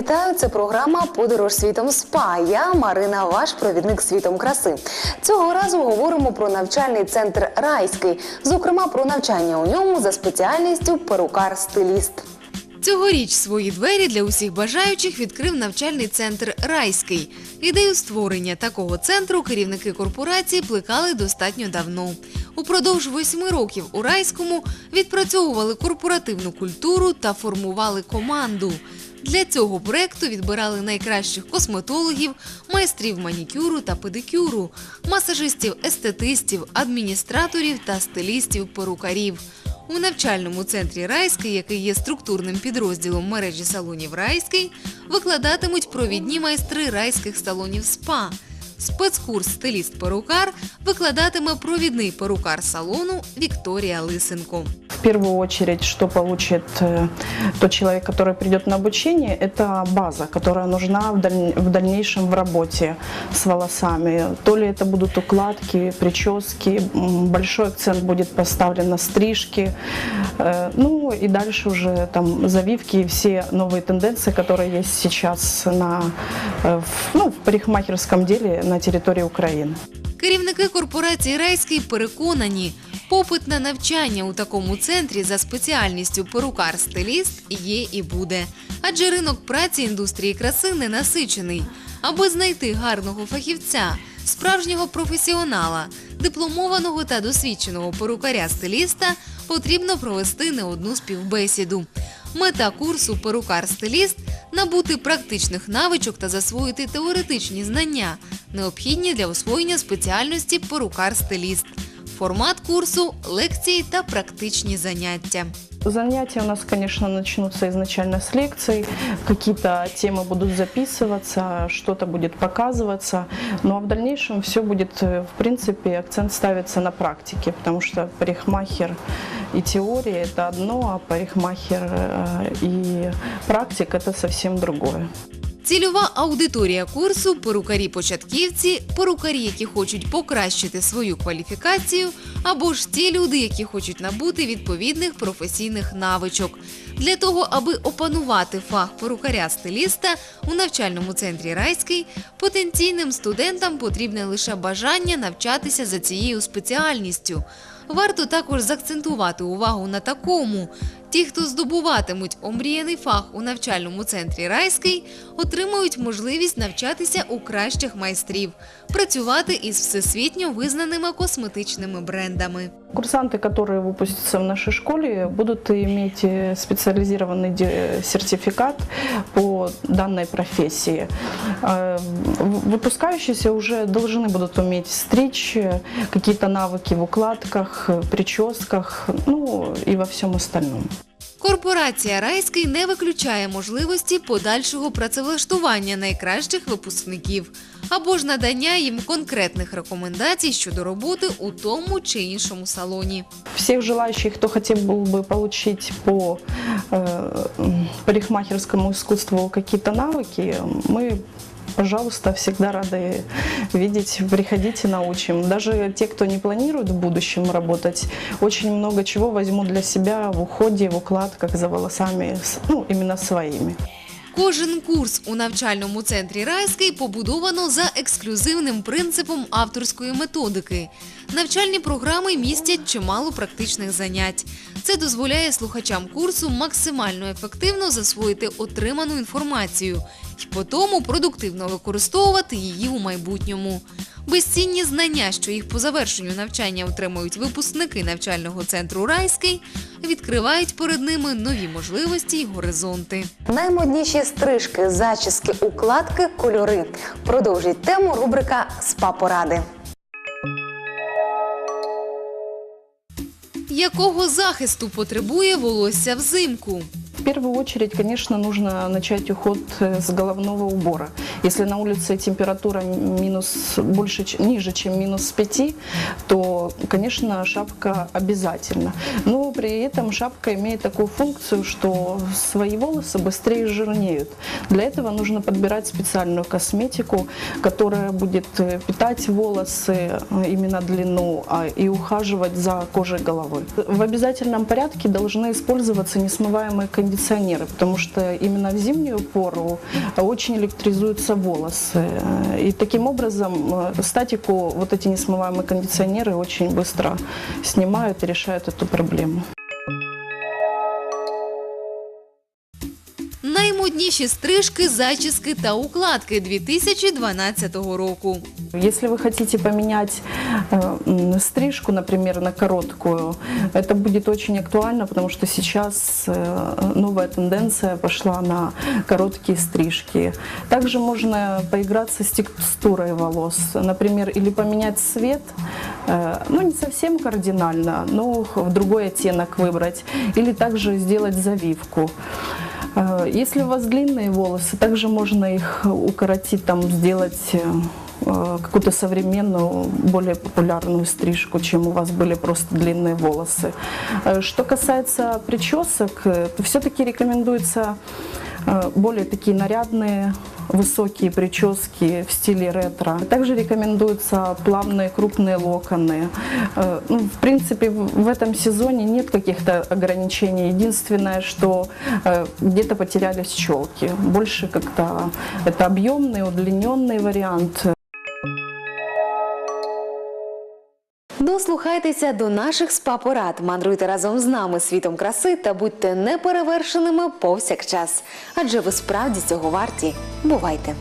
Вітаю, це програма Подорож світом СПА. Я Марина, ваш провідник світом краси. Цього разу говоримо про навчальний центр Райський, зокрема про навчання у ньому за спеціальністю перукар-стиліст. Цьогоріч свої двері для усіх бажаючих відкрив навчальний центр Райський. Ідею створення такого центру керівники корпорації плекали достатньо давно. Упродовж восьми років у Райському відпрацьовували корпоративну культуру та формували команду. Для цього проекту відбирали найкращих косметологів, майстрів манікюру та педикюру, масажистів, естетистів, адміністраторів та стилістів-перукарів. У навчальному центрі Райський, який є структурним підрозділом мережі салонів Райський, викладатимуть провідні майстри райських салонів СПА Спецкурс стиліст-перукар викладатиме провідний перукар салону Вікторія Лисенко. В первую очередь, что получит э, тот человек, который придет на обучение, это база, которая нужна в, даль- в дальнейшем в работе с волосами. То ли это будут укладки, прически, м, большой акцент будет поставлен на стрижки, э, ну и дальше уже там завивки и все новые тенденции, которые есть сейчас на, э, в, ну, в парикмахерском деле на территории Украины. Керівники корпорації Райський переконані, попит на навчання у такому центрі за спеціальністю перукар-стиліст є і буде. Адже ринок праці індустрії краси не насичений. Аби знайти гарного фахівця, справжнього професіонала, дипломованого та досвідченого перукаря-стиліста, потрібно провести не одну співбесіду. Мета курсу перукар-стиліст набути практичних навичок та засвоїти теоретичні знання, необхідні для освоєння спеціальності перукар-стиліст. Формат курсу лекції та практичні заняття. Занятия у нас, конечно, начнутся изначально с лекций. Какие-то темы будут записываться, что-то будет показываться. Ну а в дальнейшем все будет, э, в принципе, акцент ставится на практике, потому что парикмахер и теория – это одно, а парикмахер э, и практик – это совсем другое. Цільова аудиторія курсу перукарі-початківці, перукарі, які хочуть покращити свою кваліфікацію, або ж ті люди, які хочуть набути відповідних професійних навичок. Для того, аби опанувати фах перукаря-стиліста у навчальному центрі Райський, потенційним студентам потрібне лише бажання навчатися за цією спеціальністю. Варто також заакцентувати увагу на такому. Ті, хто здобуватимуть омріяний фах у навчальному центрі Райський, отримають можливість навчатися у кращих майстрів, працювати із всесвітньо визнаними косметичними брендами. Курсанты, которые выпустятся в нашей школе, будут иметь э, специализированный де- сертификат по данной профессии. Э, в- Выпускающиеся уже должны будут уметь стричь, э, какие-то навыки в укладках, э, прическах, ну и во всем остальном. Корпорація Райський не виключає можливості подальшого працевлаштування найкращих випускників або ж надання їм конкретних рекомендацій щодо роботи у тому чи іншому салоні. Всех желающих, кто хотел был бы получить по э, м, парикмахерскому искусству какие-то навыки, мы Пожалуйста, всегда рады видеть. Приходите, научим. Даже те, кто не планирует в будущем работать, очень много чего возьму для себя в уходе, в укладках за волосами, ну, именно своими. Кожен курс у навчальному центрі Райський побудовано за ексклюзивним принципом авторської методики. Навчальні програми містять чимало практичних занять. Це дозволяє слухачам курсу максимально ефективно засвоїти отриману інформацію і потім продуктивно використовувати її у майбутньому. Безцінні знання, що їх по завершенню навчання отримують випускники навчального центру Райський, відкривають перед ними нові можливості й горизонти. Наймодніші стрижки, зачіски, укладки, кольори. Продовжить тему рубрика СПА-поради. Якого захисту потребує волосся взимку? В первую очередь, конечно, нужно начать уход э, с головного убора. Если на улице температура минус больше, ниже, чем минус 5, то то, конечно, шапка обязательно. Но при этом шапка имеет такую функцию, что свои волосы быстрее жирнеют. Для этого нужно подбирать специальную косметику, которая будет э, питать волосы, э, именно длину, а, и ухаживать за кожей головы. В обязательном порядке должны использоваться несмываемые кондиционеры, потому что именно в зимнюю пору очень электризуются волосы. Э, И таким образом статику вот эти несмываемые кондиционеры очень быстро снимают и решают эту проблему. Наймодніші стрижки, зачіски та укладки 2012 року. Если вы хотите поменять э, м, стрижку, например, на короткую, это будет очень актуально, потому что сейчас э, новая тенденция пошла на короткие стрижки. Также можно поиграться с текстурой волос, например, или поменять цвет, э, ну не совсем кардинально, но в другой оттенок выбрать, или также сделать завивку. Э, Если у вас длинные волосы, также можно их укоротить, там, сделать э, э, какую-то современную, более популярную стрижку, чем у вас были просто длинные волосы. Э, Что касается причесок, э, то все-таки рекомендуется э, более такие нарядные высокие прически в стиле ретро. Также рекомендуются плавные крупные локоны. Э, Ну, в принципе, в в этом сезоне нет каких-то ограничений. Единственное, что э, где-то потерялись челки. Больше как-то это объемный, удлиненный вариант. Дослухайтеся до наших спа-порад, мандруйте разом з нами світом краси та будьте неперевершеними повсякчас. Адже ви справді цього варті. Бувайте!